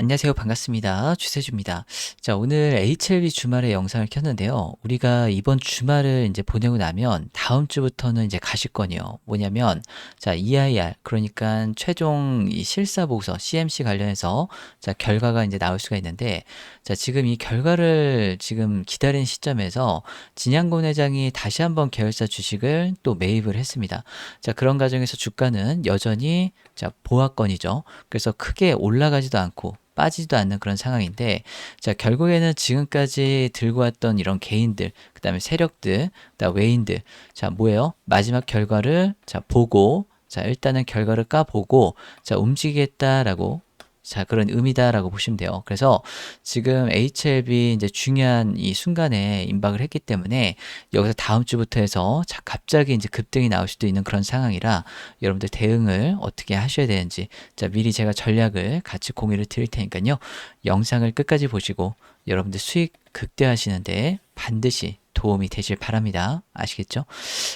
안녕하세요. 반갑습니다. 주세주입니다. 자, 오늘 HLB 주말에 영상을 켰는데요. 우리가 이번 주말을 이제 보내고 나면 다음 주부터는 이제 가실건이요. 뭐냐면, 자, EIR, 그러니까 최종 이 실사 보고서, CMC 관련해서 자, 결과가 이제 나올 수가 있는데, 자, 지금 이 결과를 지금 기다리는 시점에서 진양곤 회장이 다시 한번 계열사 주식을 또 매입을 했습니다. 자, 그런 과정에서 주가는 여전히 자, 보합권이죠. 그래서 크게 올라가지도 않고 빠지지도 않는 그런 상황인데 자 결국에는 지금까지 들고 왔던 이런 개인들 그 다음에 세력들 그다음 외인들 자 뭐예요? 마지막 결과를 자 보고 자 일단은 결과를 까보고 자 움직이겠다라고 자, 그런 의미다라고 보시면 돼요. 그래서 지금 HLB 이제 중요한 이 순간에 임박을 했기 때문에 여기서 다음 주부터 해서 자, 갑자기 이제 급등이 나올 수도 있는 그런 상황이라 여러분들 대응을 어떻게 하셔야 되는지 자, 미리 제가 전략을 같이 공유를 드릴 테니까요. 영상을 끝까지 보시고 여러분들 수익 극대화하시는데 반드시 도움이 되실 바랍니다. 아시겠죠?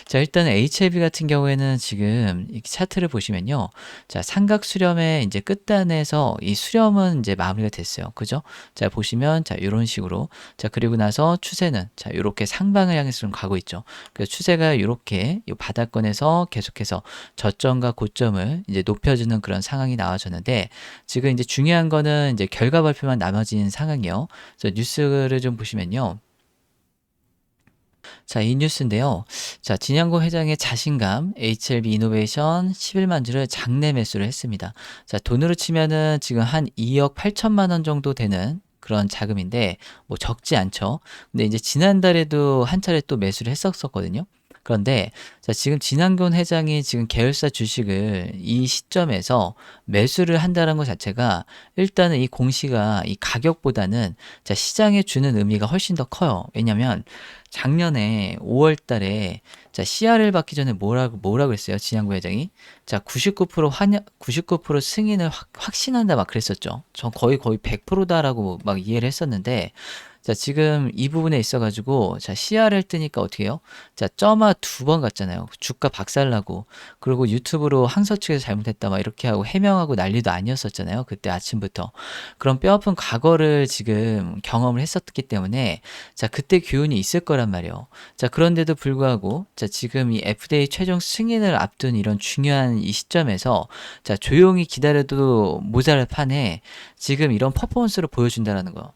자, 일단 HLB 같은 경우에는 지금 이 차트를 보시면요. 자, 삼각 수렴의 이제 끝단에서 이 수렴은 이제 마무리가 됐어요. 그죠? 자, 보시면 자, 이런 식으로 자, 그리고 나서 추세는 자, 이렇게 상방을 향해서 좀 가고 있죠. 그래서 추세가 이렇게 이 바닥권에서 계속해서 저점과 고점을 이제 높여주는 그런 상황이 나와졌는데 지금 이제 중요한 거는 이제 결과 발표만 남아진 상황이요. 그래서 뉴스를 좀 보시면요. 자, 이 뉴스인데요. 자, 진양고 회장의 자신감, HLB 이노베이션 11만 주를 장내 매수를 했습니다. 자, 돈으로 치면은 지금 한 2억 8천만 원 정도 되는 그런 자금인데 뭐 적지 않죠. 근데 이제 지난달에도 한 차례 또 매수를 했었었거든요. 그런데 자, 지금 진한곤 회장이 지금 계열사 주식을 이 시점에서 매수를 한다는 것 자체가 일단은 이 공시가 이 가격보다는 자, 시장에 주는 의미가 훨씬 더 커요. 왜냐면 작년에 5월 달에 자, CR을 받기 전에 뭐라고 뭐라고 했어요? 진양구 회장이. 자, 99% 환, 99% 승인을 확, 확신한다 막 그랬었죠. 저 거의 거의 100%다라고 막 이해를 했었는데 자, 지금 이 부분에 있어가지고, 자, CR을 뜨니까 어떻게 해요? 자, 점화 두번 갔잖아요. 주가 박살나고, 그리고 유튜브로 항서 측에서 잘못했다, 막 이렇게 하고 해명하고 난리도 아니었었잖아요. 그때 아침부터. 그런 뼈아픈 과거를 지금 경험을 했었기 때문에, 자, 그때 교훈이 있을 거란 말이에요. 자, 그런데도 불구하고, 자, 지금 이 FDA 최종 승인을 앞둔 이런 중요한 이 시점에서, 자, 조용히 기다려도 모자랄 판에 지금 이런 퍼포먼스를 보여준다라는 거.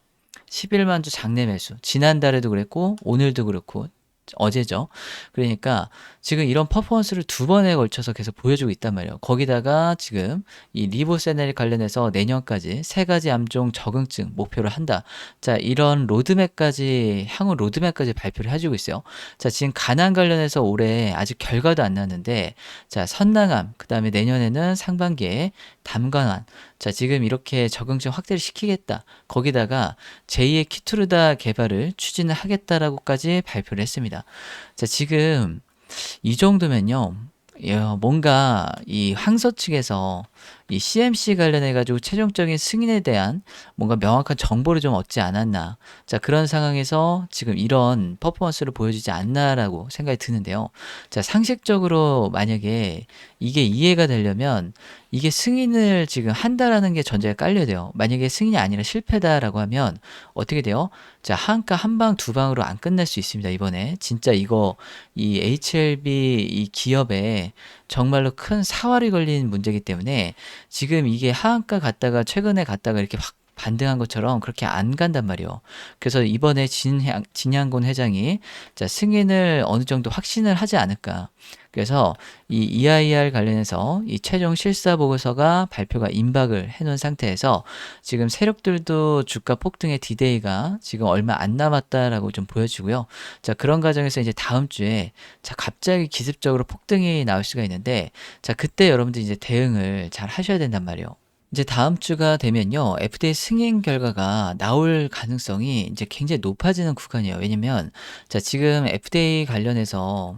11만 주 장내 매수. 지난달에도 그랬고 오늘도 그렇고 어제죠. 그러니까 지금 이런 퍼포먼스를 두 번에 걸쳐서 계속 보여주고 있단 말이에요. 거기다가 지금 이 리보세넬 관련해서 내년까지 세 가지 암종 적응증 목표를 한다. 자, 이런 로드맵까지 향후 로드맵까지 발표를 해주고 있어요. 자, 지금 가난 관련해서 올해 아직 결과도 안 났는데 자, 선낭암 그다음에 내년에는 상반기에 담관환 자, 지금 이렇게 적응증 확대를 시키겠다. 거기다가 제2의 키투르다 개발을 추진을 하겠다라고까지 발표를 했습니다. 자, 지금 이 정도면요. 뭔가 이 항서 측에서 이 CMC 관련해 가지고 최종적인 승인에 대한 뭔가 명확한 정보를 좀 얻지 않았나. 자, 그런 상황에서 지금 이런 퍼포먼스를 보여주지 않나라고 생각이 드는데요. 자, 상식적으로 만약에 이게 이해가 되려면 이게 승인을 지금 한다라는 게 전제가 깔려야 돼요. 만약에 승인이 아니라 실패다라고 하면 어떻게 돼요? 자, 한가 한 방, 두 방으로 안 끝날 수 있습니다. 이번에. 진짜 이거 이 HLB 이 기업에 정말로 큰 사활이 걸린 문제이기 때문에 지금 이게 하한가 갔다가 최근에 갔다가 이렇게 확 반등한 것처럼 그렇게 안 간단 말이에요. 그래서 이번에 진양, 진양곤 회장이 자, 승인을 어느 정도 확신을 하지 않을까. 그래서 이 EIR 관련해서 이 최종 실사 보고서가 발표가 임박을 해놓은 상태에서 지금 세력들도 주가 폭등의 디데이가 지금 얼마 안 남았다라고 좀 보여지고요. 자, 그런 과정에서 이제 다음 주에 자, 갑자기 기습적으로 폭등이 나올 수가 있는데 자, 그때 여러분들 이제 대응을 잘 하셔야 된단 말이에요. 이제 다음 주가 되면요. FDA 승인 결과가 나올 가능성이 이제 굉장히 높아지는 구간이에요. 왜냐면 자, 지금 FDA 관련해서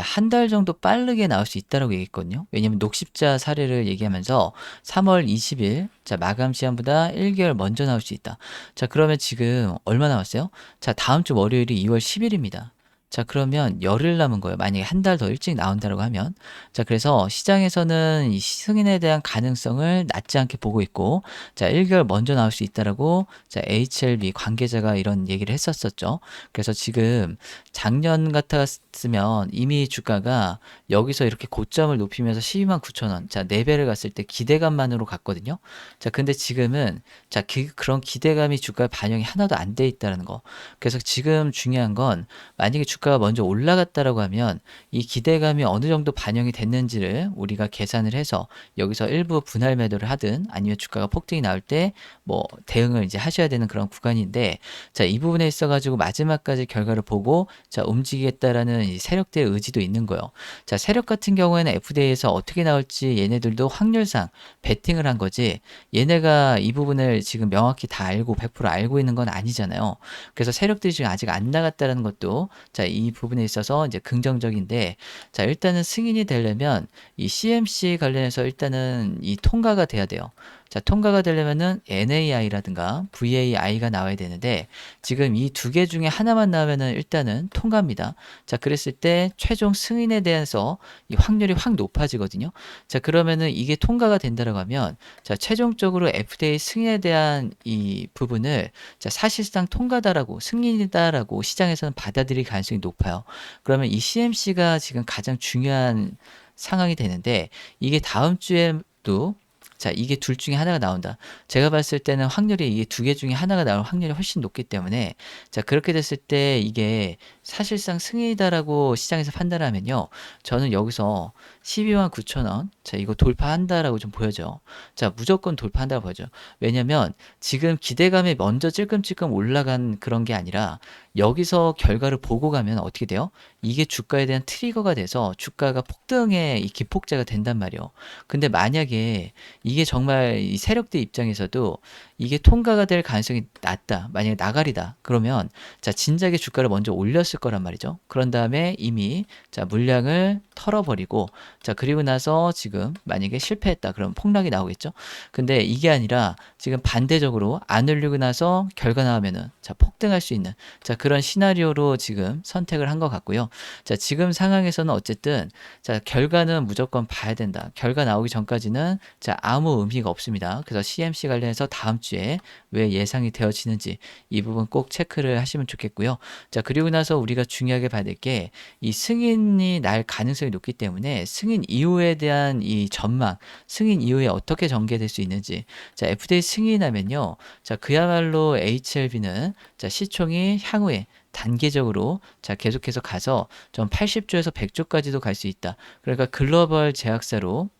한 달 정도 빠르게 나올 수 있다라고 얘기했거든요. 왜냐면 녹십자 사례를 얘기하면서 3월 20일 자, 마감 시한보다 1개월 먼저 나올 수 있다. 자, 그러면 지금 얼마 나왔어요? 자, 다음 주 월요일이 2월 10일입니다. 자, 그러면 열흘 남은 거예요. 만약에 한 달 더 일찍 나온다고 하면. 자, 그래서 시장에서는 이 승인에 대한 가능성을 낮지 않게 보고 있고, 자, 1개월 먼저 나올 수 있다라고, 자, HLB 관계자가 이런 얘기를 했었었죠. 그래서 지금 작년 같았으면 이미 주가가 여기서 이렇게 고점을 높이면서 12만 9천 원, 자, 4배를 갔을 때 기대감만으로 갔거든요. 자, 근데 지금은, 자, 그, 그런 기대감이 주가에 반영이 하나도 안 돼 있다는 거. 그래서 지금 중요한 건, 만약에 주가 가 먼저 올라갔다라고 하면 이 기대감이 어느 정도 반영이 됐는지를 우리가 계산을 해서 여기서 일부 분할 매도를 하든 아니면 주가가 폭등이 나올 때 뭐 대응을 이제 하셔야 되는 그런 구간인데 자, 이 부분에 있어 가지고 마지막까지 결과를 보고 자, 움직이겠다라는 이 세력들의 의지도 있는 거예요. 자, 세력 같은 경우에는 FDA에서 어떻게 나올지 얘네들도 확률상 베팅을 한 거지 얘네가 이 부분을 지금 명확히 다 알고 100% 알고 있는 건 아니잖아요. 그래서 세력들이 지금 아직 안 나갔다라는 것도 자, 이 부분에 있어서 이제 긍정적인데 자, 일단은 승인이 되려면 이 CMC 관련해서 일단은 이 통과가 돼야 돼요. 자, 통과가 되려면은 NAI라든가 VAI가 나와야 되는데 지금 이 두 개 중에 하나만 나오면은 일단은 통과입니다. 자, 그랬을 때 최종 승인에 대해서 이 확률이 확 높아지거든요. 자, 그러면은 이게 통과가 된다라고 하면 자, 최종적으로 FDA 승인에 대한 이 부분을 자, 사실상 통과다라고 승인이다라고 시장에서는 받아들일 가능성이 높아요. 그러면 이 CMC가 지금 가장 중요한 상황이 되는데 이게 다음 주에도 자, 이게 둘 중에 하나가 나온다. 제가 봤을 때는 확률이 이게 두 개 중에 하나가 나올 확률이 훨씬 높기 때문에 자, 그렇게 됐을 때 이게 사실상 승인이다라고 시장에서 판단하면요. 저는 여기서 12만 9천 원. 자, 이거 돌파한다라고 좀 보여져. 자, 무조건 돌파한다고 보여져. 왜냐면 지금 기대감이 먼저 찔끔찔끔 올라간 그런 게 아니라 여기서 결과를 보고 가면 어떻게 돼요? 이게 주가에 대한 트리거가 돼서 주가가 폭등의 이 기폭제가 된단 말이에요. 근데 만약에 이게 정말 이 세력들 입장에서도 이게 통과가 될 가능성이 낮다. 만약에 나가리다. 그러면 자, 진작에 주가를 먼저 올렸을 거란 말이죠. 그런 다음에 이미 자, 물량을 털어버리고 자, 그리고 나서 지금 만약에 실패했다. 그럼 폭락이 나오겠죠. 근데 이게 아니라 지금 반대적으로 안 올리고 나서 결과 나오면은 자, 폭등할 수 있는 자, 그런 시나리오로 지금 선택을 한 것 같고요. 자, 지금 상황에서는 어쨌든 자, 결과는 무조건 봐야 된다. 결과 나오기 전까지는 자, 아무 의미가 없습니다. 그래서 CMC 관련해서 다음 주에 왜 예상이 되어지는지 이 부분 꼭 체크를 하시면 좋겠고요. 자, 그리고 나서 우리가 중요하게 봐야 될 게 이 승인이 날 가능성 이 높기 때문에 승인 이후에 대한 이 전망, 승인 이후에 어떻게 전개될 수 있는지. 자, FDA 승인하면요. 자, 그야말로 HLB는 자, 시총이 향후에 단계적으로 자 계속해서 가서 좀 80조에서 100조까지도 갈 수 있다. 그러니까 글로벌 제약사로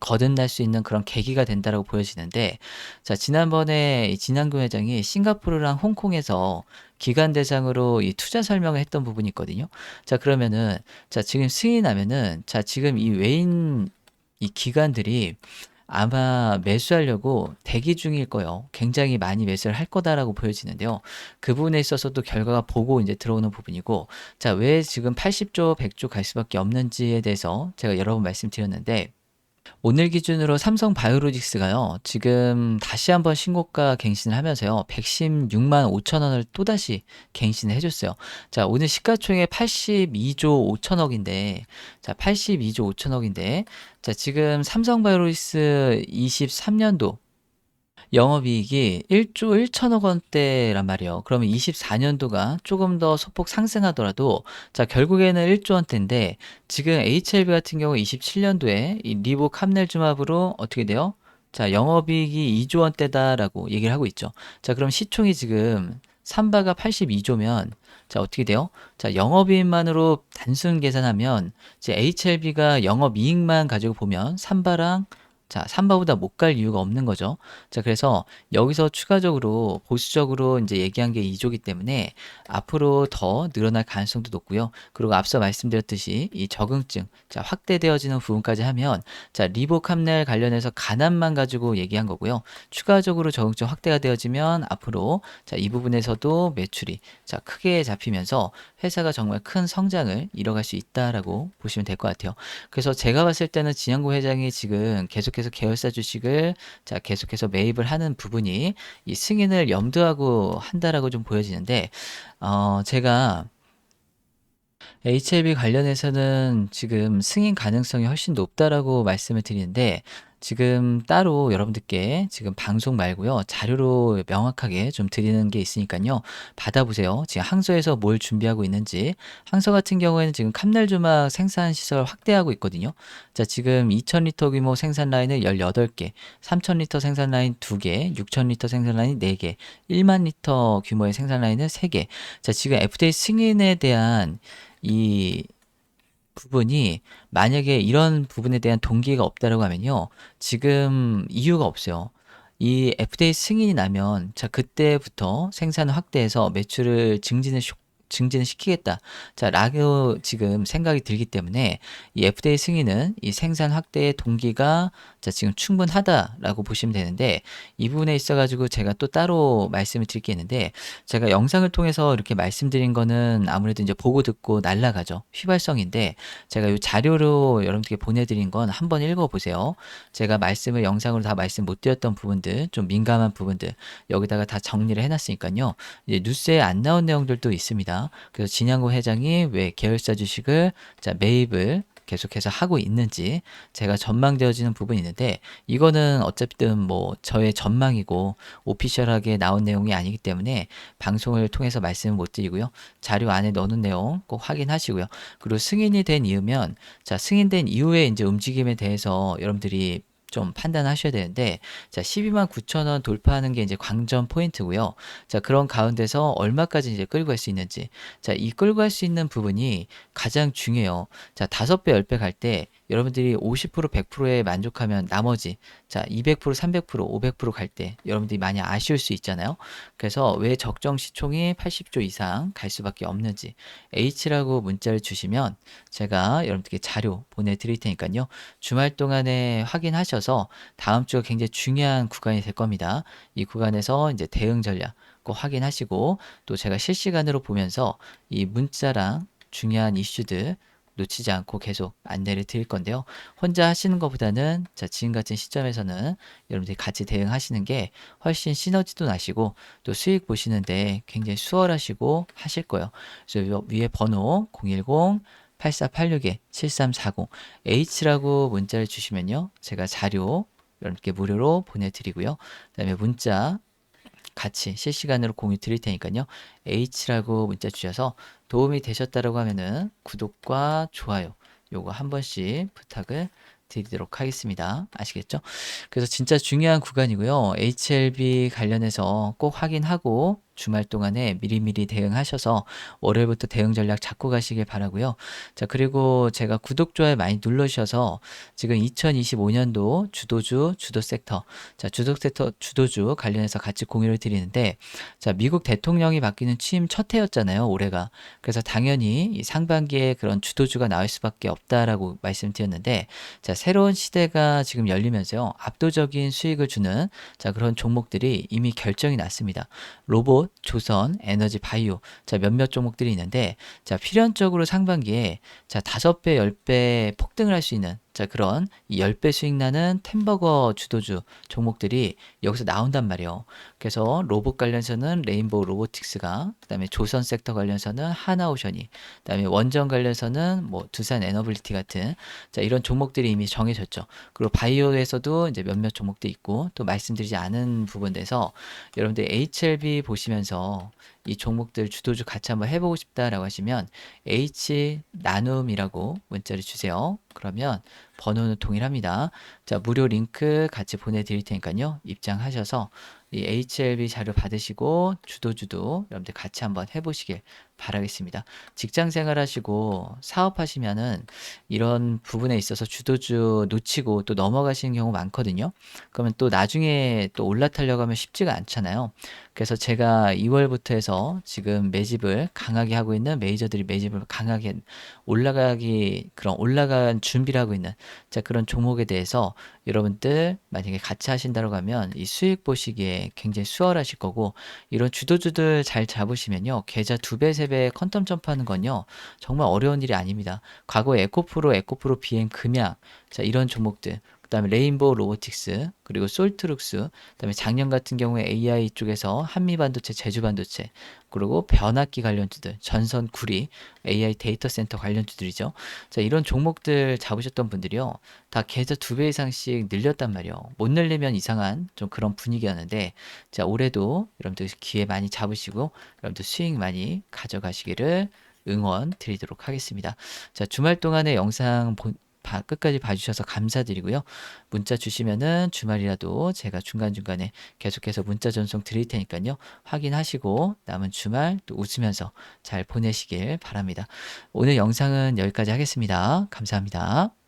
거듭날 수 있는 그런 계기가 된다라고 보여지는데 자 지난번에 진한구 회장이 싱가포르랑 홍콩에서 기관 대상으로 이 투자 설명을 했던 부분이 있거든요. 자 그러면은 자 지금 승인하면은 자 지금 이 외인 이 기관들이 아마 매수하려고 대기 중일 거예요. 굉장히 많이 매수를 할 거다라고 보여지는데요. 그 부분에 있어서도 결과가 보고 이제 들어오는 부분이고, 자, 왜 지금 80조, 100조 갈 수밖에 없는지에 대해서 제가 여러 번 말씀드렸는데, 오늘 기준으로 삼성 바이오로직스가요, 지금 다시 한번 신고가 갱신을 하면서요, 116만 5천 원을 또다시 갱신을 해줬어요. 자, 오늘 시가총액 82조 5천억인데, 자, 82조 5천억인데, 자, 지금 삼성 바이오로직스 23년도 영업이익이 1조 1천억 원대란 말이에요. 그러면 24년도가 조금 더 소폭 상승하더라도 자 결국에는 1조 원대인데 지금 HLB 같은 경우 27년도에 이 리보 캄넬주마브로 어떻게 돼요? 자 영업이익이 2조 원대다라고 얘기를 하고 있죠. 자 그럼 시총이 지금 삼바가 82조면 자 어떻게 돼요? 자 영업이익만으로 단순 계산하면 이제 HLB가 영업이익만 가지고 보면 삼바랑 자, 3바보다 못 갈 이유가 없는 거죠. 자, 그래서 여기서 추가적으로 보수적으로 이제 얘기한 게 2조기 때문에 앞으로 더 늘어날 가능성도 높고요. 그리고 앞서 말씀드렸듯이 이 적응증, 자, 확대되어지는 부분까지 하면 자, 리보캄넬 관련해서 가난만 가지고 얘기한 거고요. 추가적으로 적응증 확대가 되어지면 앞으로 자, 이 부분에서도 매출이 자, 크게 잡히면서 회사가 정말 큰 성장을 이뤄갈 수 있다라고 보시면 될 것 같아요. 그래서 제가 봤을 때는 진양구 회장이 지금 계속해서 계열사 주식을 자 계속해서 매입을 하는 부분이 이 승인을 염두하고 한다라고 좀 보여지는데 어 제가 HLB 관련해서는 지금 승인 가능성이 훨씬 높다라고 말씀을 드리는데 지금 따로 여러분들께 지금 방송 말고요. 자료로 명확하게 좀 드리는 게 있으니까요. 받아보세요. 지금 항소에서 뭘 준비하고 있는지. 항소 같은 경우에는 지금 캄날 조막 생산 시설 확대하고 있거든요. 자, 지금 2000리터 규모 생산 라인을 18개, 3000리터 생산 라인 2개, 6000리터 생산 라인 4개, 1만 리터 규모의 생산 라인을 3개. 자, 지금 FDA 승인에 대한 이 부분이 만약에 이런 부분에 대한 동기가 없다라고 하면요. 지금 이유가 없어요. 이 FDA 승인이 나면 자 그때부터 생산을 확대해서 매출을 증진을 쇼- 증진을 시키겠다. 자, 라고 지금 생각이 들기 때문에 이 FDA 승인은 이 생산 확대의 동기가 자, 지금 충분하다라고 보시면 되는데 이 부분에 있어 가지고 제가 또 따로 말씀을 드릴 게 있는데 제가 영상을 통해서 이렇게 말씀드린 거는 아무래도 이제 보고 듣고 날라가죠. 휘발성인데 제가 이 자료로 여러분들께 보내 드린 건 한번 읽어 보세요. 제가 말씀을 영상으로 다 말씀 못 드렸던 부분들, 좀 민감한 부분들 여기다가 다 정리를 해 놨으니까요. 이제 뉴스에 안 나온 내용들도 있습니다. 그래서 진양구 회장이 왜 계열사 주식을 자 매입을 계속해서 하고 있는지 제가 전망되어지는 부분이 있는데 이거는 어쨌든 뭐 저의 전망이고 오피셜하게 나온 내용이 아니기 때문에 방송을 통해서 말씀을 못 드리고요. 자료 안에 넣는 내용 꼭 확인하시고요. 그리고 승인이 된 이유면 자 승인된 이후에 이제 움직임에 대해서 여러분들이 좀 판단하셔야 되는데 자 12만 9천 원 돌파하는 게 이제 광전 포인트고요. 자 그런 가운데서 얼마까지 이제 끌고 갈 수 있는지 자 이 끌고 갈 수 있는 부분이 가장 중요해요. 자 다섯 배, 열 배 갈 때 여러분들이 50% 100%에 만족하면 나머지 자 200% 300% 500%갈 때 여러분들이 많이 아쉬울 수 있잖아요. 그래서 왜 적정 시총이 80조 이상 갈 수밖에 없는지 H라고 문자를 주시면 제가 여러분들께 자료 보내드릴 테니까요. 주말 동안에 확인하셔서 다음 주가 굉장히 중요한 구간이 될 겁니다. 이 구간에서 이제 대응 전략 꼭 확인하시고 또 제가 실시간으로 보면서 이 문자랑 중요한 이슈들 놓치지 않고 계속 안내를 드릴 건데요. 혼자 하시는 것보다는 자, 지금 같은 시점에서는 여러분들이 같이 대응하시는 게 훨씬 시너지도 나시고 또 수익 보시는데 굉장히 수월하시고 하실 거예요. 그래서 위에 번호 010 8486-7340 H라고 문자를 주시면요. 제가 자료 여러분께 무료로 보내드리고요. 그 다음에 문자 같이 실시간으로 공유 드릴 테니까요. H라고 문자 주셔서 도움이 되셨다라고 하면은 구독과 좋아요 요거 한 번씩 부탁을 드리도록 하겠습니다. 아시겠죠? 그래서 진짜 중요한 구간이고요. HLB 관련해서 꼭 확인하고 주말 동안에 미리미리 대응하셔서 월요일부터 대응 전략 잡고 가시길 바라고요. 자, 그리고 제가 구독, 좋아요 많이 눌러 주셔서 지금 2025년도 주도주, 주도 섹터, 자, 주도 섹터, 주도주 관련해서 같이 공유를 드리는데, 자, 미국 대통령이 바뀌는 취임 첫 해였잖아요, 올해가. 그래서 당연히 이 상반기에 그런 주도주가 나올 수밖에 없다라고 말씀드렸는데, 자, 새로운 시대가 지금 열리면서요, 압도적인 수익을 주는 자, 그런 종목들이 이미 결정이 났습니다. 로봇, 조선, 에너지, 바이오, 자 몇몇 종목들이 있는데 자 필연적으로 상반기에 자 다섯 배, 열 배 폭등을 할 수 있는 자, 그런 이 10배 수익 나는 템버거 주도주 종목들이 여기서 나온단 말이에요. 그래서 로봇 관련해서는 레인보우 로보틱스가, 그 다음에 조선 섹터 관련해서는 하나오션이, 그 다음에 원전 관련해서는 뭐 두산 에너빌리티 같은 자, 이런 종목들이 이미 정해졌죠. 그리고 바이오에서도 이제 몇몇 종목도 있고 또 말씀드리지 않은 부분에서 여러분들 HLB 보시면서 이 종목들 주도주 같이 한번 해보고 싶다라고 하시면 H 나눔이라고 문자를 주세요. 그러면 번호는 동일합니다. 자, 무료 링크 같이 보내드릴 테니까요. 입장하셔서 이 HLB 자료 받으시고 주도주도 여러분들 같이 한번 해보시길 바라겠습니다. 직장 생활하시고 사업하시면은 이런 부분에 있어서 주도주 놓치고 또 넘어가시는 경우 많거든요. 그러면 또 나중에 또 올라타려고 하면 쉽지가 않잖아요. 그래서 제가 2월부터 해서 지금 매집을 강하게 하고 있는 메이저들이 매집을 강하게 올라가기 그런 올라간 준비를 하고 있는 자 그런 종목에 대해서 여러분들 만약에 같이 하신다고 하면 이 수익 보시기에 굉장히 수월하실 거고 이런 주도주들 잘 잡으시면요 계좌 두 배 세 배 컨텀 점프하는 건요 정말 어려운 일이 아닙니다. 과거 에코프로 에코프로 비행 금양 자 이런 종목들 그다음에 레인보우 로보틱스, 그리고 솔트룩스, 그다음에 작년 같은 경우에 AI 쪽에서 한미 반도체, 제주 반도체, 그리고 변압기 관련주들, 전선 구리, AI 데이터 센터 관련주들이죠. 자, 이런 종목들 잡으셨던 분들이요. 다 계좌 두 배 이상씩 늘렸단 말이요. 못 늘리면 이상한 좀 그런 분위기였는데, 자, 올해도 여러분들 기회 많이 잡으시고, 여러분들 수익 많이 가져가시기를 응원 드리도록 하겠습니다. 자, 주말 동안에 영상 본, 봐- 끝까지 봐주셔서 감사드리고요. 문자 주시면은 주말이라도 제가 중간중간에 계속해서 문자 전송 드릴 테니까요. 확인하시고 남은 주말 또 웃으면서 잘 보내시길 바랍니다. 오늘 영상은 여기까지 하겠습니다. 감사합니다.